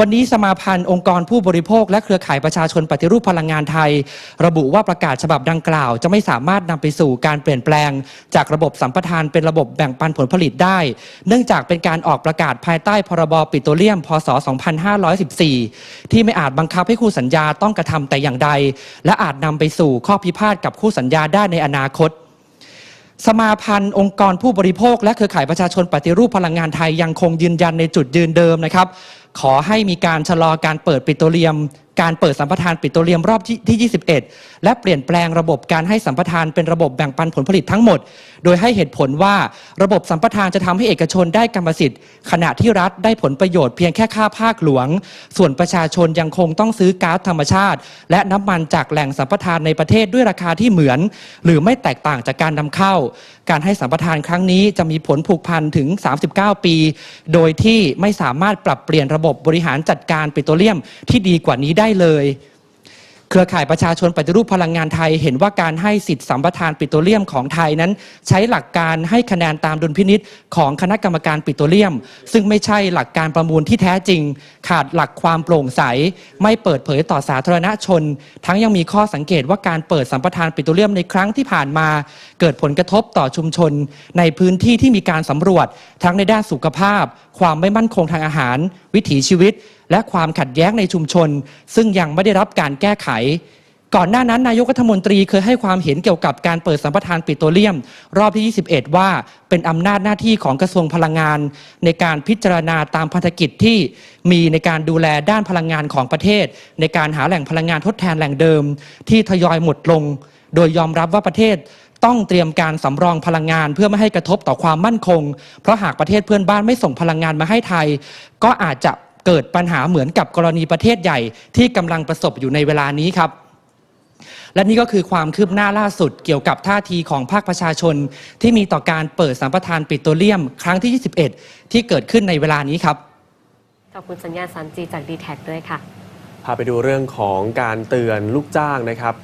วันนี้สมาพันธ์องค์กรผู้บริโภค และเครือข่ายประชาชนปฏิรูปพลังงานไทย ระบุว่าประกาศฉบับดังกล่าว จะไม่สามารถนำไปสู่การเปลี่ยนแปลง จากระบบสัมปทานเป็นระบบแบ่งปันผลผลิตได้ เนื่องจากเป็นการออกประกาศภายใต้พรบปิโตรเลียม พศ 2514 ที่ไม่อาจบังคับให้คู่สัญญาต้องกระทำแต่อย่างใด และอาจนำไปสู่ข้อพิพาทกับคู่สัญญาได้ในอนาคตสมาพันธ์องค์กรผู้บริโภค และเครือข่ายประชาชนปฏิรูปพลังงานไทยยังคงยืนยันในจุดยืนเดิมนะครับ ขอให้มีการชะลอการเปิดปิโตรเลียม การเปิดสัมปทานปิโตรเลียมรอบที่ที่ 21 และเปลี่ยนแปลงระบบการให้สัมปทานเป็นระบบแบ่งปันผลผลิตทั้งหมด โดยให้เหตุผลว่าระบบสัมปทานจะทำให้เอกชนได้กรรมสิทธิ์ ขณะที่รัฐได้ผลประโยชน์เพียงแค่ค่าภาคหลวง ส่วนประชาชนยังคงต้องซื้อก๊าซธรรมชาติ และน้ำมันจากแหล่งสัมปทานในประเทศด้วยราคาที่เหมือน หรือไม่แตกต่างจากการนำเข้า การให้สัมปทานครั้งนี้จะมีผลผูกพันถึง 39 ปี โดยที่ไม่สามารถปรับเปลี่ยนระบบบริหารจัดการปิโตรเลียมที่ดีกว่านี้ได้เลย เครือข่ายประชาชนปฏิรูปพลังงานไทย เห็นว่าการให้สิทธิสัมปทานปิโตรเลียมของไทยนั้น ใช้หลักการให้คะแนนตามดุลพินิษของคณะกรรมการปิโตรเลียม ซึ่งไม่ใช่หลักการประมูลที่แท้จริง ขาดหลักความโปร่งใส ไม่เปิดเผยต่อสาธารณชน ทั้งยังมีข้อสังเกตว่าการเปิดสัมปทานปิโตรเลียมในครั้งที่ผ่านมา เกิดผลกระทบต่อชุมชน ในพื้นที่ที่มีการสำรวจ ทั้งในด้านสุขภาพ ความไม่มั่นคงทางอาหาร วิถีชีวิตและความขัดแย้งในชุมชน ซึ่งยังไม่ได้รับการแก้ไข ก่อนหน้านั้นนายกรัฐมนตรีเคยให้ความเห็นเกี่ยวกับการเปิดสัมปทานปิโตรเลียม รอบที่ 21 ว่าเป็นอำนาจหน้าที่ของกระทรวงพลังงาน ในการพิจารณาตามพันธกิจที่มีในการดูแลด้านพลังงานของประเทศ ในการหาแหล่งพลังงานทดแทนแหล่งเดิม ที่ทยอยหมดลง โดยยอมรับว่าประเทศต้องเตรียมการสำรองพลังงานเพื่อไม่ให้กระทบต่อความมั่นคง เพราะหากประเทศเพื่อนบ้านไม่ส่งพลังงานมาให้ไทย ก็อาจจะ เกิดปัญหาเหมือนกับกรณีประเทศใหญ่ที่กำลังประสบอยู่ในเวลานี้ครับและนี่ก็คือความคืบหน้าล่าสุดเกี่ยวกับท่าทีของภาคประชาชน ที่มีต่อการเปิดสัมปทานปิโตรเลียม ครั้งที่ 21 ที่เกิดขึ้นในเวลานี้ครับ ขอบคุณสัญญาณ 3G จาก d t แทด้วยค่ะ พาไปดูเรื่องของการเตือนลูกจ้างนะครับ